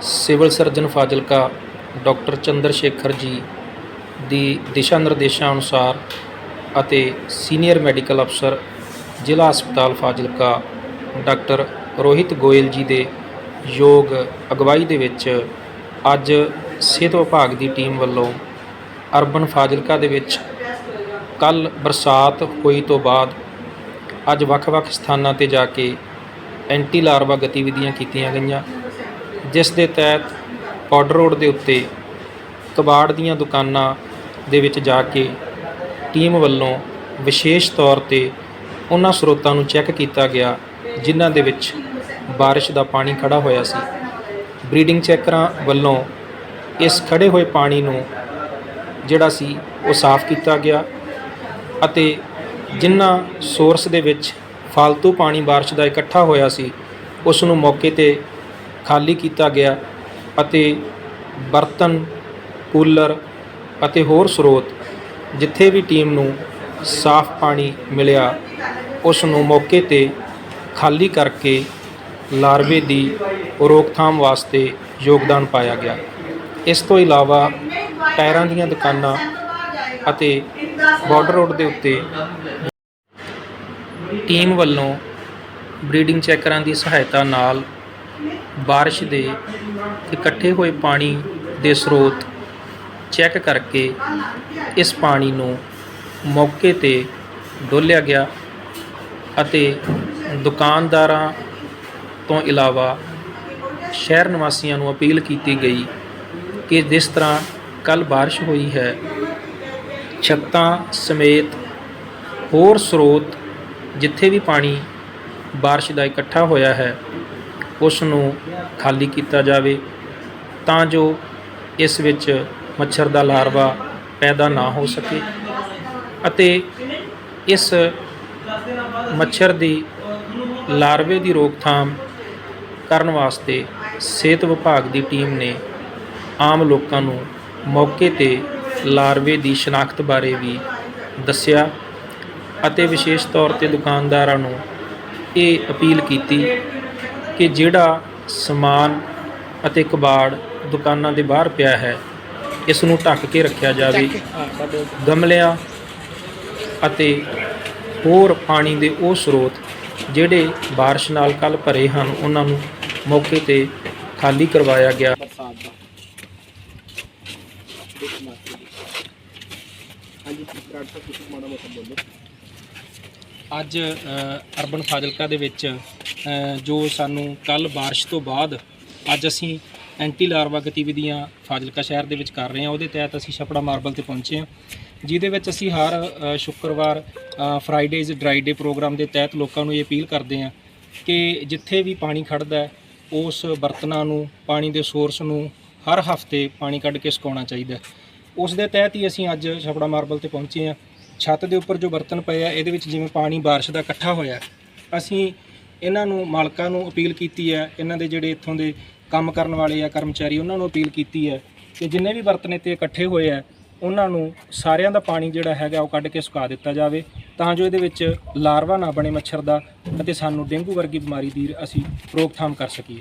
Civil surgeon Fazilka doctor Chandra Shekhar ji ਦੀ ਦਿਸ਼ਾ ਨਿਰਦੇਸ਼ਾਂ ਅਨੁਸਾਰ ਅਤੇ ਸੀਨੀਅਰ ਮੈਡੀਕਲ ਅਫਸਰ ਜ਼ਿਲ੍ਹਾ ਹਸਪਤਾਲ ਫਾਜ਼ਿਲਕਾ ਡਾਕਟਰ ਰੋਹਿਤ ਗੋਇਲ ਜੀ ਦੇ ਯੋਗ ਅਗਵਾਈ ਦੇ ਵਿੱਚ ਅੱਜ ਸਿਹਤ ਵਿਭਾਗ ਦੀ ਟੀਮ ਵੱਲੋਂ ਅਰਬਨ ਫਾਜ਼ਿਲਕਾ ਦੇ ਵਿੱਚ ਕੱਲ ਬਰਸਾਤ ਹੋਈ ਤੋਂ ਬਾਅਦ ਅੱਜ ਵੱਖ-ਵੱਖ ਸਥਾਨਾਂ ਤੇ ਜਾ ਕੇ ਐਂਟੀ ਲਾਰਵਾ ਗਤੀਵਿਧੀਆਂ ਕੀਤੀਆਂ ਗਈਆਂ। ਜਿਸ ਦੇ ਤਹਿਤ ਪਾਊਡਰ ਰੋਡ ਦੇ ਉੱਤੇ ਕਬਾੜ ਦੀਆਂ ਦੁਕਾਨਾਂ ਦੇ ਵਿੱਚ ਜਾ ਕੇ ਟੀਮ ਵੱਲੋਂ ਵਿਸ਼ੇਸ਼ ਤੌਰ ਤੇ ਉਹਨਾਂ ਸਰੋਤਾਂ ਨੂੰ ਚੈੱਕ ਕੀਤਾ ਗਿਆ, ਜਿਨ੍ਹਾਂ ਦੇ ਵਿੱਚ ਬਾਰਿਸ਼ ਦਾ ਪਾਣੀ ਖੜਾ ਹੋਇਆ ਸੀ। ਬਰੀਡਿੰਗ ਚੈੱਕਰਾਂ ਵੱਲੋਂ ਇਸ ਖੜੇ ਹੋਏ ਪਾਣੀ ਨੂੰ ਜਿਹੜਾ ਸੀ ਉਹ ਸਾਫ਼ ਕੀਤਾ ਗਿਆ ਅਤੇ ਜਿਨ੍ਹਾਂ ਸੋਰਸ ਦੇ ਵਿੱਚ ਫालतू ਪਾਣੀ ਬਾਰਿਸ਼ ਦਾ ਇਕੱਠਾ ਹੋਇਆ ਸੀ, ਉਸ ਨੂੰ ਮੌਕੇ ਤੇ ਖਾਲੀ ਕੀਤਾ ਗਿਆ ਅਤੇ ਬਰਤਨ, ਕੂਲਰ ਅਤੇ ਹੋਰ ਸਰੋਤ ਜਿੱਥੇ ਵੀ ਟੀਮ ਨੂੰ ਸਾਫ਼ ਪਾਣੀ ਮਿਲਿਆ, ਉਸ ਨੂੰ ਮੌਕੇ ਤੇ ਖਾਲੀ ਕਰਕੇ ਲਾਰਵੇ ਦੀ ਰੋਕਥਾਮ ਵਾਸਤੇ ਯੋਗਦਾਨ ਪਾਇਆ ਗਿਆ। ਇਸ ਤੋਂ ਇਲਾਵਾ ਟਾਇਰਾਂ ਦੀਆਂ ਦੁਕਾਨਾਂ ਅਤੇ ਬਾਰਡਰ ਰੋਡ ਦੇ ਉੱਤੇ ਟੀਮ ਵੱਲੋਂ ਬਰੀਡਿੰਗ ਚੈਕਰਾਂ ਦੀ ਸਹਾਇਤਾ ਨਾਲ ਬਾਰਿਸ਼ ਦੇ ਇਕੱਠੇ ਹੋਏ ਪਾਣੀ ਦੇ ਸਰੋਤ ਚੈੱਕ ਕਰਕੇ ਇਸ ਪਾਣੀ ਨੂੰ ਮੌਕੇ ਤੇ ਡੋਲਿਆ ਗਿਆ ਅਤੇ ਦੁਕਾਨਦਾਰਾਂ ਤੋਂ ਇਲਾਵਾ ਸ਼ਹਿਰ ਨਿਵਾਸੀਆਂ ਨੂੰ ਅਪੀਲ ਕੀਤੀ ਗਈ ਕਿ ਜਿਸ ਤਰ੍ਹਾਂ ਕੱਲ ਬਾਰਿਸ਼ ਹੋਈ ਹੈ, ਛੱਤਾਂ ਸਮੇਤ ਹੋਰ ਸਰੋਤ ਜਿੱਥੇ ਵੀ ਪਾਣੀ ਬਾਰਿਸ਼ ਦਾ ਇਕੱਠਾ ਹੋਇਆ ਹੈ ਉਸ ਨੂੰ ਖਾਲੀ ਕੀਤਾ ਜਾਵੇ, ਤਾਂ ਜੋ ਇਸ ਵਿੱਚ ਮੱਛਰ ਦਾ ਲਾਰਵਾ ਪੈਦਾ ਨਾ ਹੋ ਸਕੇ ਅਤੇ ਇਸ ਮੱਛਰ ਦੀ ਲਾਰਵੇ ਦੀ ਰੋਕਥਾਮ ਕਰਨ ਵਾਸਤੇ ਸਿਹਤ ਵਿਭਾਗ ਦੀ ਟੀਮ ਨੇ ਆਮ ਲੋਕਾਂ ਨੂੰ ਮੌਕੇ ਤੇ ਲਾਰਵੇ ਦੀ ਸ਼ਨਾਖਤ ਬਾਰੇ ਵੀ ਦੱਸਿਆ ਅਤੇ ਵਿਸ਼ੇਸ਼ ਤੌਰ ਤੇ ਦੁਕਾਨਦਾਰਾਂ ਨੂੰ ਇਹ ਅਪੀਲ ਕੀਤੀ ਕਿ ਜਿਹੜਾ ਸਮਾਨ ਅਤੇ ਕਬਾੜ ਦੁਕਾਨਾਂ ਦੇ ਬਾਹਰ ਪਿਆ ਹੈ ਇਸ ਨੂੰ ਢੱਕ ਕੇ ਰੱਖਿਆ ਜਾਵੇ। ਗਮਲਿਆਂ ਅਤੇ ਹੋਰ ਪਾਣੀ ਦੇ ਉਹ ਸਰੋਤ ਜਿਹੜੇ ਬਾਰਿਸ਼ ਨਾਲ ਕੱਲ ਭਰੇ ਹਨ ਉਹਨਾਂ ਨੂੰ ਮੌਕੇ ਤੇ ਖਾਲੀ ਕਰਵਾਇਆ ਗਿਆ। ਹਾਂਜੀ ਡਾਕਟਰ ਤੁਸੀਂ ਮਾੜਾ ਮੋਟਾ ਬੋਲੋ। ਅੱਜ ਅਰਬਨ ਫਾਜ਼ਿਲਕਾ ਦੇ ਵਿੱਚ ਜੋ ਸਾਨੂੰ ਕੱਲ ਬਾਰਿਸ਼ ਤੋਂ ਬਾਅਦ ਅੱਜ ਅਸੀਂ ਐਂਟੀ ਲਾਰਵਾ ਗਤੀਵਿਧੀਆਂ ਫਾਜ਼ਿਲਕਾ ਸ਼ਹਿਰ ਦੇ ਵਿੱਚ ਕਰ ਰਹੇ ਹਾਂ। ਉਹਦੇ ਤਹਿਤ ਅਸੀਂ ਛਪੜਾ ਮਾਰਬਲ ਤੇ ਪਹੁੰਚੇ ਹਾਂ, ਜਿਹਦੇ ਵਿੱਚ ਅਸੀਂ ਹਰ ਸ਼ੁੱਕਰਵਾਰ ਫਰਾਈਡੇਜ਼ ਡਰਾਈ ਡੇ ਪ੍ਰੋਗਰਾਮ ਦੇ ਤਹਿਤ ਲੋਕਾਂ ਨੂੰ ਇਹ ਅਪੀਲ ਕਰਦੇ ਹਾਂ ਕਿ ਜਿੱਥੇ ਵੀ ਪਾਣੀ ਖੜਦਾ ਹੈ, ਉਸ ਬਰਤਨਾਂ ਨੂੰ, ਪਾਣੀ ਦੇ ਸੋਰਸ ਨੂੰ ਹਰ ਹਫ਼ਤੇ ਪਾਣੀ ਕੱਢ ਕੇ ਸੁਕਾਉਣਾ ਚਾਹੀਦਾ ਉਸ ਦੇ ਤਹਿਤ ਹੀ ਅਸੀਂ ਅੱਜ ਛਪੜਾ ਮਾਰਬਲ ਤੇ ਪਹੁੰਚੇ ਹਾਂ। ਛੱਤ ਦੇ ਉੱਪਰ ਜੋ ਬਰਤਨ ਪਏ ਆ, ਇਹਦੇ ਵਿੱਚ ਜਿਵੇਂ ਪਾਣੀ ਬਾਰਿਸ਼ ਦਾ ਇਕੱਠਾ ਹੋਇਆ ਅਸੀਂ ਇਹਨਾਂ ਨੂੰ, ਮਾਲਕਾਂ ਨੂੰ ਅਪੀਲ ਕੀਤੀ ਹੈ, ਇਹਨਾਂ ਦੇ ਜਿਹੜੇ ਇੱਥੋਂ ਦੇ ਕੰਮ ਕਰਨ ਵਾਲੇ ਆ, ਕਰਮਚਾਰੀ, ਉਹਨਾਂ ਨੂੰ ਅਪੀਲ ਕੀਤੀ ਹੈ ਕਿ ਜਿੰਨੇ ਵੀ ਬਰਤਨ ਇੱਥੇ ਇਕੱਠੇ ਹੋਏ ਆ, ਉਹਨਾਂ ਨੂੰ ਸਾਰਿਆਂ ਦਾ ਪਾਣੀ ਜਿਹੜਾ ਹੈਗਾ ਉਹ ਕੱਢ ਕੇ ਸੁਕਾ ਦਿੱਤਾ ਜਾਵੇ, ਤਾਂ ਜੋ ਇਹਦੇ ਵਿੱਚ ਲਾਰਵਾ ਨਾ ਬਣੇ ਮੱਛਰ ਦਾ ਅਤੇ ਸਾਨੂੰ ਡੇਂਗੂ ਵਰਗੀ ਬਿਮਾਰੀ ਦੀ ਅਸੀਂ ਰੋਕਥਾਮ ਕਰ ਸਕੀਏ।